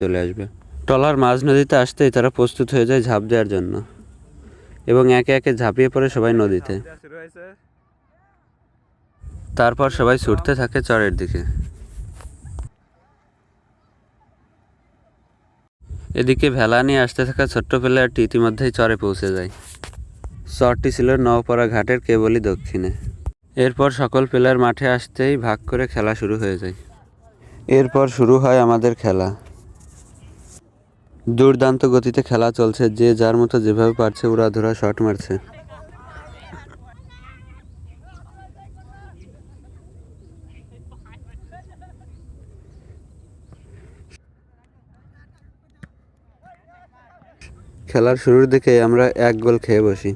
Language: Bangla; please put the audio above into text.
চলে আসবে। ট্রলার মাঝ নদীতে আসতেই তারা প্রস্তুত হয়ে যায় ঝাঁপ দেওয়ার জন্য এবং একে একে ঝাঁপিয়ে পড়ে সবাই নদীতে। তারপর সবাই ছুটতে থাকে চরের দিকে। এদিকে ভেলা নিয়ে আসতে থাকা ছোট্ট প্লেয়ারটি ইতিমধ্যেই চরে পৌঁছে যায়। চরটি ছিল নওপাড়া ঘাটের কেবলই দক্ষিণে। এরপর সকল প্লেয়ার মাঠে আসতেই ভাগ করে খেলা শুরু হয়ে যায়। এরপর শুরু হয় আমাদের খেলা। দুর্দান্ত গতিতে খেলা চলছে, যে যার মতো যেভাবে পারছে উড়াধুরা শট মারছে। খেলার শুরুর দিকে আমরা এক গোল খেয়ে বসি।